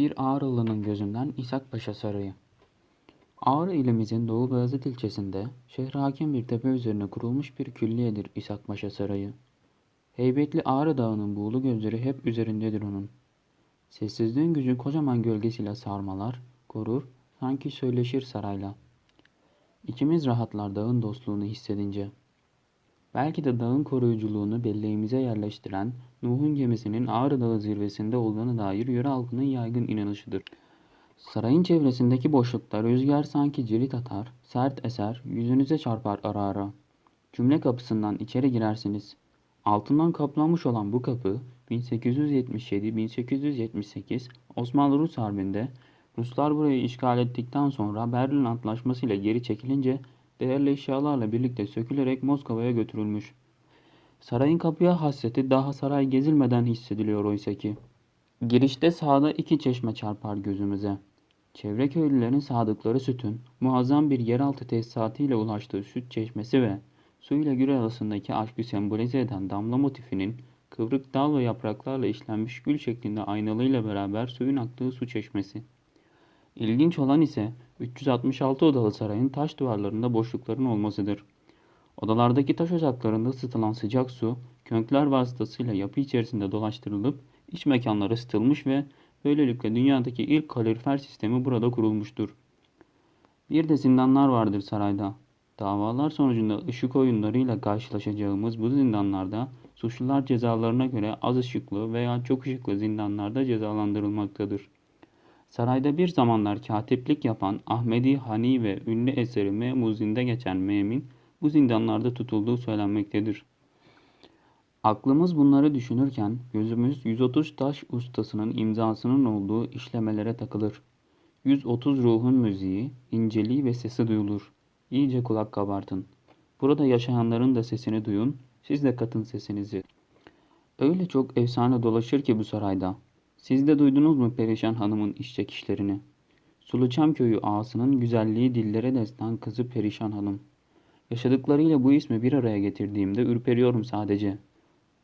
Bir Ağrılı'nın gözünden İshak Paşa Sarayı. Ağrı ilimizin Doğu Beyazıt ilçesinde şehri hakim bir tepe üzerine kurulmuş bir külliyedir İshak Paşa Sarayı. Heybetli Ağrı Dağı'nın buğulu gözleri hep üzerindedir onun. Sessizliğin gücü kocaman gölgesiyle sarmalar, korur, sanki söyleşir sarayla. İçimiz rahatlar dağın dostluğunu hissedince. Belki de dağın koruyuculuğunu belleğimize yerleştiren Nuh'un gemisinin Ağrı Dağı zirvesinde olduğuna dair yöre halkının yaygın inanışıdır. Sarayın çevresindeki boşlukta rüzgar sanki cirit atar, sert eser, yüzünüze çarpar ara ara. Cümle kapısından içeri girersiniz. Altından kaplanmış olan bu kapı 1877-1878 Osmanlı-Rus Harbi'nde Ruslar burayı işgal ettikten sonra Berlin Antlaşması ile geri çekilince değerli eşyalarla birlikte sökülerek Moskova'ya götürülmüş. Sarayın kapıya hasreti daha saray gezilmeden hissediliyor oysa ki. Girişte sağda iki çeşme çarpar gözümüze. Çevre köylülerin sadıkları sütün muazzam bir yeraltı tesisatıyla ulaştığı süt çeşmesi ve su ile gül arasındaki aşkı sembolize eden damla motifinin kıvrık dal ve yapraklarla işlenmiş gül şeklinde aynalığıyla beraber suyun aktığı su çeşmesi. İlginç olan ise 366 odalı sarayın taş duvarlarında boşlukların olmasıdır. Odalardaki taş ocaklarında ısıtılan sıcak su, könkler vasıtasıyla yapı içerisinde dolaştırılıp iç mekanlara ısıtılmış ve böylelikle dünyadaki ilk kalorifer sistemi burada kurulmuştur. Bir de zindanlar vardır sarayda. Davalar sonucunda ışık oyunlarıyla karşılaşacağımız bu zindanlarda suçlular cezalarına göre az ışıklı veya çok ışıklı zindanlarda cezalandırılmaktadır. Sarayda bir zamanlar katiplik yapan Ahmedi Hani ve ünlü eseri Memuzinde geçen Mem'in bu zindanlarda tutulduğu söylenmektedir. Aklımız bunları düşünürken gözümüz 130 taş ustasının imzasının olduğu işlemelere takılır. 130 ruhun müziği, inceliği ve sesi duyulur. İyice kulak kabartın. Burada yaşayanların da sesini duyun, siz de katın sesinizi. Öyle çok efsane dolaşır ki bu sarayda. Siz de duydunuz mu Perişan Hanım'ın iş çekişlerini? Suluçam köyü ağasının güzelliği dillere destan kızı Perişan Hanım. Yaşadıklarıyla bu ismi bir araya getirdiğimde ürperiyorum sadece.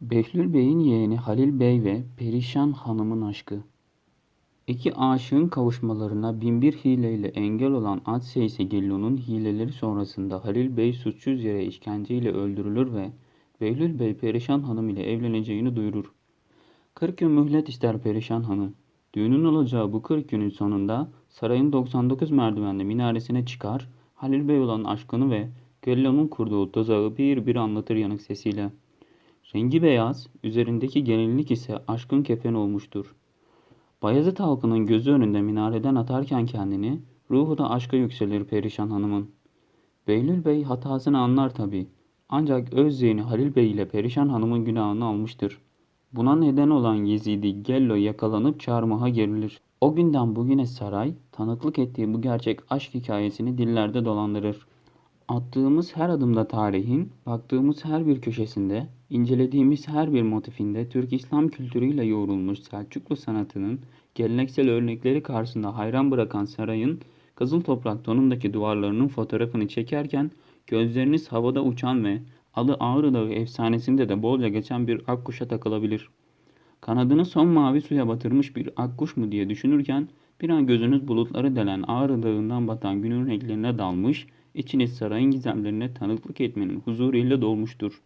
Behlül Bey'in yeğeni Halil Bey ve Perişan Hanım'ın aşkı. İki aşığın kavuşmalarına binbir hileyle engel olan Seysi Gillu'nun hileleri sonrasında Halil Bey suçsuz yere işkenceyle öldürülür ve Behlül Bey Perişan Hanım ile evleneceğini duyurur. 40 gün mühlet ister Perişan Hanım. Düğünün olacağı bu 40 günün sonunda sarayın 99 merdivenli minaresine çıkar, Halil Bey olan aşkını ve Gello'nun kurduğu tuzağı bir bir anlatır yanık sesiyle. Rengi beyaz, üzerindeki gelinlik ise aşkın kefeni olmuştur. Bayezid halkının gözü önünde minareden atarken kendini, ruhu da aşka yükselir Perişan Hanım'ın. Behlül Bey hatasını anlar tabi. Ancak öz zihni Halil Bey ile Perişan Hanım'ın günahını almıştır. Buna neden olan Yezidi Gello yakalanıp çarmıha gerilir. O günden bugüne saray, tanıklık ettiği bu gerçek aşk hikayesini dillerde dolandırır. Attığımız her adımda tarihin, baktığımız her bir köşesinde, incelediğimiz her bir motifinde Türk İslam kültürüyle yoğrulmuş Selçuklu sanatının geleneksel örnekleri karşısında hayran bırakan sarayın kızıl toprak tonundaki duvarlarının fotoğrafını çekerken gözleriniz havada uçan ve adı Ağrı Dağı efsanesinde de bolca geçen bir akkuşa takılabilir. Kanadını son mavi suya batırmış bir akkuş mu diye düşünürken bir an gözünüz bulutları delen Ağrı Dağı'ndan batan günün renklerine dalmış, içiniz sarayın gizemlerine tanıklık etmenin huzuruyla dolmuştur.